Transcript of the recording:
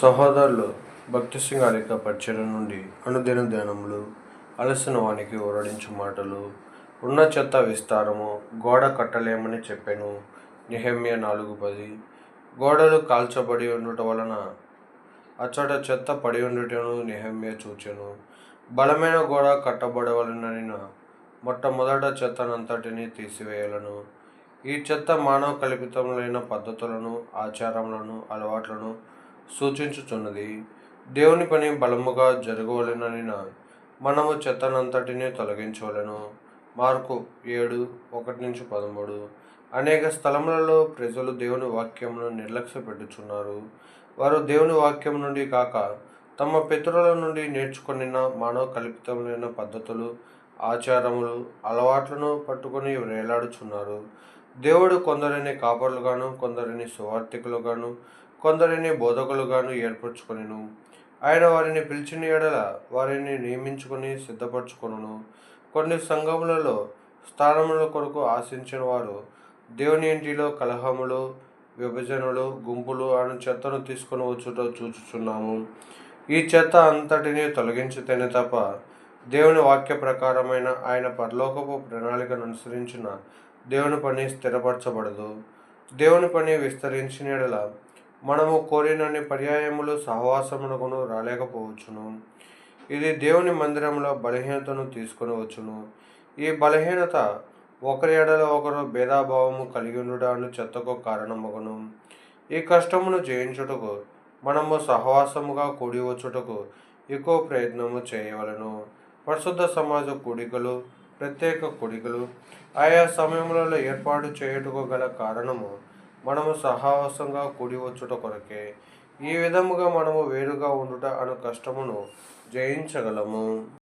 సహోదరులు భక్తి సింగారిక పరిచయం నుండి అనుదిన ధ్యానములు అలసిన వానికి ఓరడించు మాటలు ఉన్న చెత్త విస్తారము గోడ కట్టలేమని చెప్పాను. నిహమ్య నాలుగు పది. గోడలు కాల్చబడి ఉండుట వలన అచ్చట చెత్త పడి ఉండుటను నిహమ్య చూచెను. బలమైన గోడ కట్టబడవలనని మొట్టమొదట చెత్తనంతటిని తీసివేయాలను. ఈ చెత్త మానవ కల్పితములైన పద్ధతులను ఆచారములను అలవాట్లను సూచించుచున్నది. దేవుని పని బలముగా జరగవలెనని మనము చెత్తనంతటిని తొలగించవలెను. మార్కు ఏడు ఒకటి నుంచి పదమూడు. అనేక స్థలములలో ప్రజలు దేవుని వాక్యమును నిర్లక్ష్య పెట్టుచున్నారు వారు దేవుని వాక్యం నుండి కాక తమ పితరుల నుండి నేర్చుకుని మానవ కల్పితమైన పద్ధతులు ఆచారములు అలవాట్లను పట్టుకొని వేలాడుచున్నారు. దేవుడు కొందరిని కాపరులుగాను కొందరిని సువార్థికులుగాను కొందరిని బోధకులుగాను ఏర్పరచుకొనిను. ఆయన వారిని పిలిచిన ఎడల వారిని నియమించుకొని సిద్ధపరచుకొనును. కొన్ని సంఘములలో స్థానముల కొరకు ఆశించిన వారు దేవుని ఇంటిలో కలహములు విభజనలు గుంపులు అను చెత్తను తీసుకొని వచ్చుట చూచుచున్నాము. ఈ చెత్త అంతటిని తొలగించితేనే తప్ప దేవుని వాక్య ప్రకారమైన ఆయన పరలోకపు ప్రణాళికను అనుసరించిన దేవుని పని స్థిరపరచబడదు. దేవుని పని విస్తరించిన యెడల మనము కోరినన్ని పర్యాయములు సహవాసమునకును రాలేకపోవచ్చును. ఇది దేవుని మందిరంలో బలహీనతను తీసుకొని వచ్చును. ఈ బలహీనత ఒకరి ఎడల ఒకరు భేదాభావము కలిగి ఉండడాను చెత్తకు కారణమగును. ఈ కష్టమును జయించుటకు మనము సహవాసముగా కూడి వచ్చుటకు ఎక్కువ ప్రయత్నము చేయవలను. పరిశుద్ధ సమాజ కూడికలు ప్రత్యేక కూడికలు ఆయా సమయములలో ఏర్పాటు చేయుటకు గల కారణము మనము సాహసంగా కూడి వచ్చుట కొరకే ఈ విధముగా మనము వేరుగా ఉండుట అను కష్టమును జయించగలము.